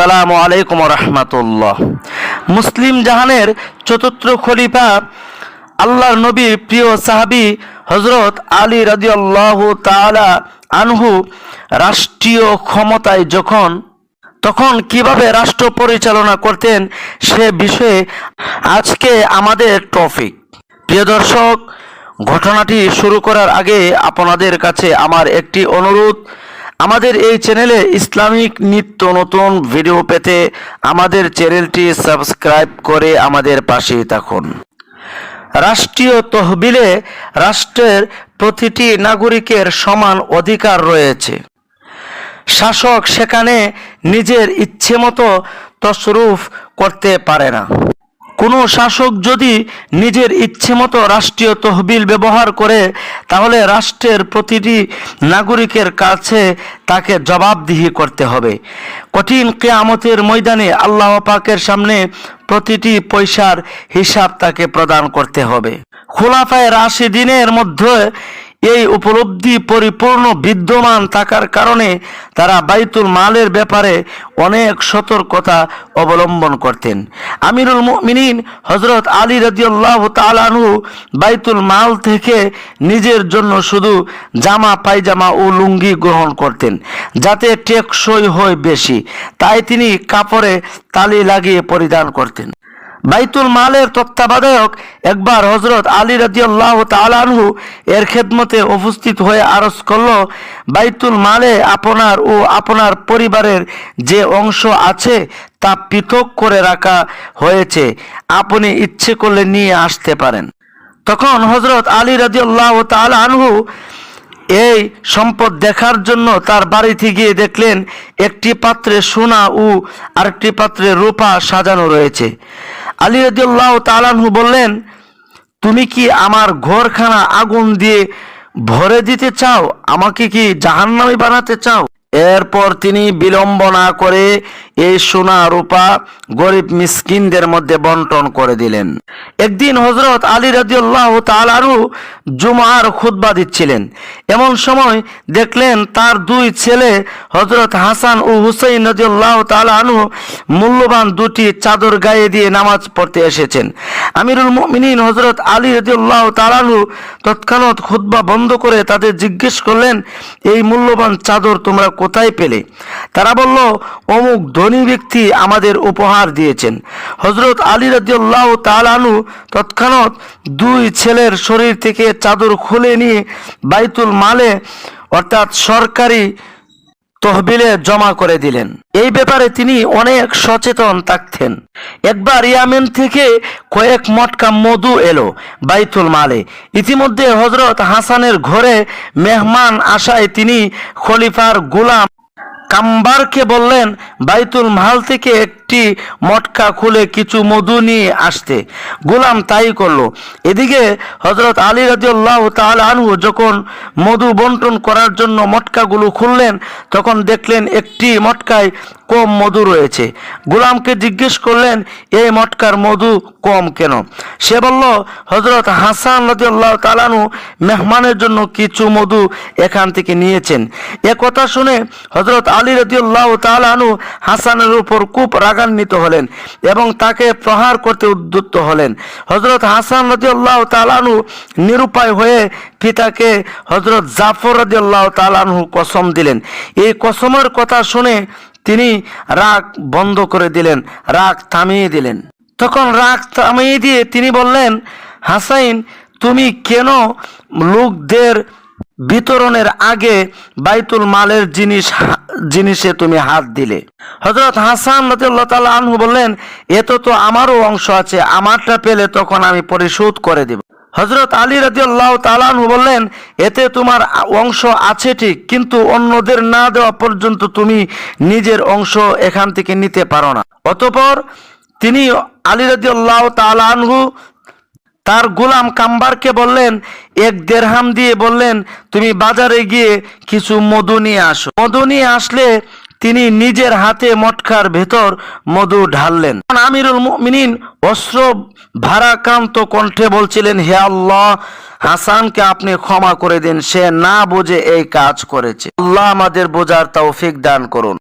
আসসালামু আলাইকুম রহমতুল্লাহ। মুসলিম জাহানের চতুর্থ খলিফা আল্লাহর নবীর প্রিয় সাহাবি হজরত আলী রাজিউল্লাহ তাআলা আনহু রাষ্ট্রীয় ক্ষমতায় যখন, তখন কীভাবে রাষ্ট্র পরিচালনা করতেন সে বিষয়ে আজকে আমাদের টপিক। প্রিয় দর্শক, ঘটনাটি শুরু করার আগে আপনাদের কাছে আমার একটি অনুরোধ আমাদের এই চ্যানেলে ইসলামিক নিত্য নতুন ভিডিও পেতে আমাদের চ্যানেলটি সাবস্ক্রাইব করে আমাদের পাশে থাকুন। রাষ্ট্রীয় তহবিলে রাষ্ট্রের প্রতিটি নাগরিকের সমান অধিকার রয়েছে। শাসক সেখানে নিজের ইচ্ছে মতো তসরুফ করতে পারে না। কোনো শাসক যদি নিজের ইচ্ছে মতো রাষ্ট্রীয় তহবিল ব্যবহার করে, তাহলে রাষ্ট্রের প্রতিটি নাগরিকের কাছে তাকে জবাবদিহি করতে হবে। কঠিন কেয়ামতের ময়দানে আল্লাহ পাকের সামনে প্রতিটি পয়সার হিসাব তাকে প্রদান করতে হবে। খোলাফায় রাশি দিনের মধ্যে এই উপলব্ধি পরিপূর্ণ বিদ্যমান থাকার কারণে তারা বাইতুল মালের ব্যাপারে অনেক সতর্কতা অবলম্বন করতেন। আমিরুল মিনিন হজরত আলী রাজিউল্লাহ তালানহু বাইতুল মাল থেকে নিজের জন্য শুধু জামা, পায়জামা ও লুঙ্গি গ্রহণ করতেন, যাতে টেকসই হয় বেশি। তাই তিনি কাপড়ে তালি লাগিয়ে পরিধান করতেন। বাইতুল মালের তত্ত্বাবধায়ক একবার হজরত আলী রাজিউল্লাহ তালানহু এর খেদমতে উপস্থিত হয়ে আরজ করল, বাইতুল মালে আপনার ও আপনার পরিবারের যে অংশ আছে তা পৃথক করে রাখা হয়েছে। আপনি ইচ্ছে করলে নিয়ে আসতে পারেন। তখন হজরত আলী রাজিউল্লাহ তালানহু এই সম্পদ দেখার জন্য তার বাড়িতে গিয়ে দেখলেন, একটি পাত্রে সোনা ও আরেকটি পাত্রে রূপা সাজানো রয়েছে। আলী রাদিউল্লাহ তালানহু বললেন, তুমি কি আমার ঘরখানা আগুন দিয়ে ভরে দিতে চাও? আমাকে কি জাহান্নামি বানাতে চাও? এরপর তিনি বিলম্ব না করে এই সোনা রূপা গরিব মিসকিনদের মধ্যে বন্টন করে দিলেন। একদিন হজরত আলী রাজিউল্লাহ তালারু জুমার খুতবা দিচ্ছিলেন। এমন সময় দেখলেন তার দুই ছেলে হজরত হাসান ও হুসাইন রাজিউল্লাহ তালানু মূল্যবান দুটি চাদর গায়ে দিয়ে নামাজ পড়তে এসেছেন। আমিরুল মিনীন হজরত আলী রাজিউল্লাহ তালানু তৎক্ষণাৎ খুতবা বন্ধ করে তাদের জিজ্ঞেস করলেন, এই মূল্যবান চাদর তোমরা কোথায় পেলে? তারা বলল, অমুক ধনী ব্যক্তি আমাদের উপহার দিয়েছেন। হজরত আলী রাজিউল্লাহ তালানু তৎক্ষণাৎ দুই ছেলের শরীর থেকে চাদর খুলে নিয়ে বাইতুল মালে, অর্থাৎ সরকারি তহবিলে জমা করে দিলেন। এই ব্যাপারে তিনি অনেক সচেতন থাকতেন। একবার ইয়ামেন থেকে কয়েক মটকা মধু এলো বাইতুল মালে। ইতিমধ্যে হজরত হাসানের ঘরে মেহমান আসায় তিনি খলিফার গুলাম কাম্বারকে বললেন, বাইতুল মাল থেকে একটি মটকা খুলে কিছু মধু নিয়ে আসতে। গোলাম তাই করল। এদিকে হজরত আলী রাজিউল্লাহ তাল আনহু যখন মধু বন্টন করার জন্য মটকাগুলো খুললেন, তখন দেখলেন একটি মটকায় কম মধু রয়েছে। গোলামকে জিজ্ঞেস করলেন, এই মটকার মধু কম কেন? সে বলল হজরত হাসান রাজিউল্লাহ তালানু মেহমানের জন্য কিছু মধু এখান থেকে নিয়েছেন। এ কথা শুনে হজরত আলী রাজিউল্লাহ তালানু হাসানের উপর খুব রাগান্বিত হলেন এবং তাকে প্রহার করতে উদ্যুত হলেন। হজরত হাসান রাজিউল্লাহ তালানু নিরুপায় হয়ে পিতাকে হজরত জাফর রাজিউল্লাহ তালানহু কসম দিলেন। এই কসমের কথা শুনে তিনি রাগ বন্ধ করে দিলেন, রাগ থামিয়ে দিলেন। তখন রাগ থামিয়ে দিয়ে তিনি বললেন, হাসাইন, তুমি কেন লোকদের বিতরণের আগে বাইতুল মালের জিনিস জিনিসে তুমি হাত দিলে। হজরত হাসান তাআলা আনহু বললেন এত তো আমারও অংশ আছে, আমারটা পেলে তখন আমি পরিশোধ করে দেব। হজরত আলী রাজিউল্লাহ তালানহু বললেন, এতে তোমার অংশ আছে ঠিক, কিন্তু অন্যদের না দেওয়া পর্যন্ত তুমি নিজের অংশ এখান থেকে নিতে পারো না। অতপর তিনি আলী রাজিউল্লাহ তালানহু তার গোলাম কাম্বারকে বললেন, এক দেড়হাম দিয়ে বললেন, তুমি বাজারে গিয়ে কিছু মধু নিয়ে আসো। মধু নিয়ে আসলে তিনি নিজের হাতে মটকার ভেতর মধু ঢাললেন। আমিরুল মিনিন অস্ত্র ভারাক্রান্ত কণ্ঠে বলছিলেন, হে আল্লাহ, হাসানকে আপনি ক্ষমা করে দিন, সে না বুঝে এই কাজ করেছে। আল্লাহ আমাদের বোঝার তৌফিক দান করুন।